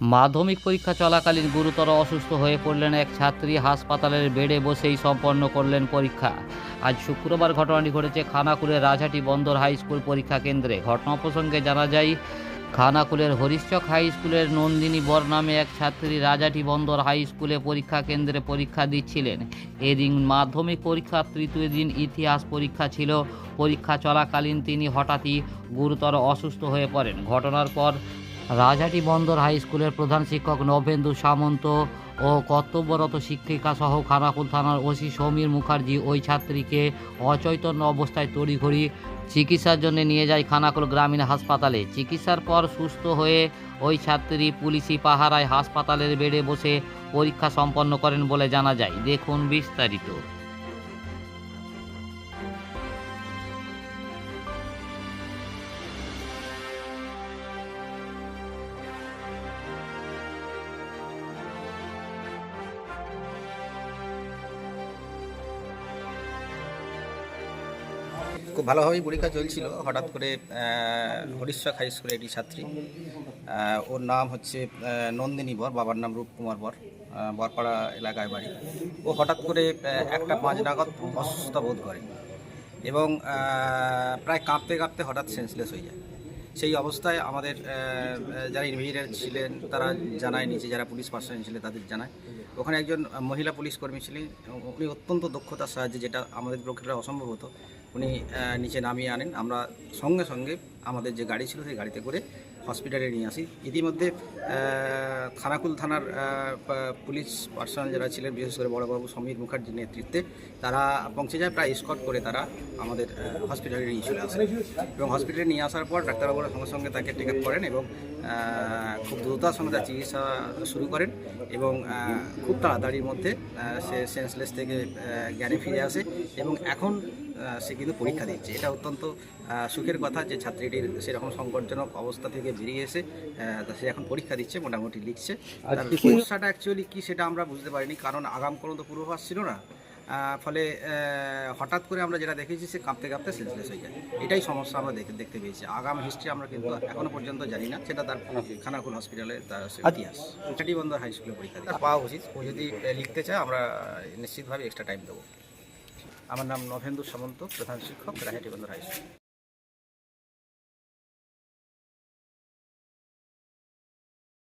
মাধ্যমিক পরীক্ষা চলাকালীন গুরুতর অসুস্থ হয়ে পড়লেন এক ছাত্রী। হাসপাতালের বেডে বসেই সম্পন্ন করলেন পরীক্ষা। আজ শুক্রবার ঘটনাটি ঘটেছে খানাকুলের রাজহাটি বন্দর হাই স্কুল পরীক্ষা কেন্দ্রে। ঘটনা প্রসঙ্গে জানা যায়, খানাকুলের হরিশ্চক হাই স্কুলের নন্দিনী বর নামে এক ছাত্রী রাজাটি বন্দর হাই স্কুলে পরীক্ষা কেন্দ্রে পরীক্ষা দিচ্ছিলেন। এদিন মাধ্যমিক পরীক্ষার তৃতীয় দিন ইতিহাস পরীক্ষা ছিল। পরীক্ষা চলাকালীন তিনি হঠাৎই গুরুতর অসুস্থ হয়ে পড়েন। ঘটনার পর রাজহাটি বন্দর হাই স্কুলের প্রধান শিক্ষক নবেন্দু সামন্ত ও কর্তব্যরত শিক্ষিকা সহ খানাকুল থানার ওসি সমীর মুখার্জি ওই ছাত্রীকে অচৈতন্য অবস্থায় তড়িঘড়ি চিকিৎসার জন্য নিয়ে যায় খানাকুল গ্রামীণ হাসপাতালে। চিকিৎসার পর সুস্থ হয়ে ওই ছাত্রী পুলিশি পাহারায় হাসপাতালের বেডে বসে পরীক্ষা সম্পন্ন করেন বলে জানা যায়। দেখুন বিস্তারিত। খুব ভালোভাবেই পরীক্ষা চলছিল। হঠাৎ করে হরিশ্বর হাই স্কুলের একটি ছাত্রী ওর নাম হচ্ছে নন্দিনী বর, বাবার নাম রূপকুমার বর বরপাড়া এলাকায় বাড়ি। ও হঠাৎ করে একটা পাঁচ নাগাদ অসুস্থতা বোধ করে এবং প্রায় কাঁপতে কাঁপতে হঠাৎ সেন্সলেস হয়ে যায়। সেই অবস্থায় আমাদের যারা ইনভিজিনিয়ার ছিলেন, তারা জানায় নিচে যারা পুলিশ পার্সন ছিলেন, তাদের জানায়। ওখানে একজন মহিলা পুলিশ কর্মী ছিলেন, উনি অত্যন্ত দক্ষতার সাহায্যে যেটা আমাদের পক্ষে অসম্ভব হতো, উনি নিচে নামিয়ে আনেন। আমরা সঙ্গে সঙ্গে আমাদের যে গাড়ি ছিল, সেই গাড়িতে করে হসপিটালে নিয়ে আসি। ইতিমধ্যে থানাকুল থানার পুলিশ পার্সোনাল যারা ছিলেন, বিশেষ করে বড়বাবু সমীর মুখার্জির নেতৃত্বে, তারা পৌঁছে যায়, প্রায় স্কট করে তারা আমাদের হসপিটালে নিয়ে চলে আসে। এবং হসপিটালে নিয়ে আসার পর ডাক্তারবাবুরা সঙ্গে সঙ্গে তাকে টেক আপ করেন এবং খুব দ্রুততার সঙ্গে তার চিকিৎসা শুরু করেন এবং খুব তাড়াতাড়ির মধ্যে সে সেন্সলেস থেকে জ্ঞানে ফিরে আসে এবং এখন সে কিন্তু পরীক্ষা দিচ্ছে। এটা অত্যন্ত সুখের কথা যে ছাত্রীটির সেরকম সংকটজনক অবস্থা থেকে বেরিয়ে এসে সে এখন পরীক্ষা দিচ্ছে মোটামুটি লিখছে। তার সমস্যাটা অ্যাকচুয়ালি কি সেটা আমরা বুঝতে পারিনি কারণ আগাম কোনো তো পূর্বাভাস ছিল না। ফলে হঠাৎ করে আমরা যেটা দেখেছি সে কাঁপতে কাঁপতে সেন্সলেস হয়ে যায়। এটাই সমস্যা আমরা দেখে দেখতে পেয়েছি। আগাম হিস্ট্রি আমরা কিন্তু এখনও পর্যন্ত জানি না। সেটা তার খানাকুল হসপিটালে তার ইতিহাস। বন্দর হাই স্কুলে পরীক্ষা পাওয়া উচিত ও যদি লিখতে চায় আমরা নিশ্চিতভাবে এক্সট্রা টাইম দেবো। আমার নাম নভেন্দু সামন্ত প্রধান শিক্ষক রাহেটি বন্ধুর হাই স্কুল।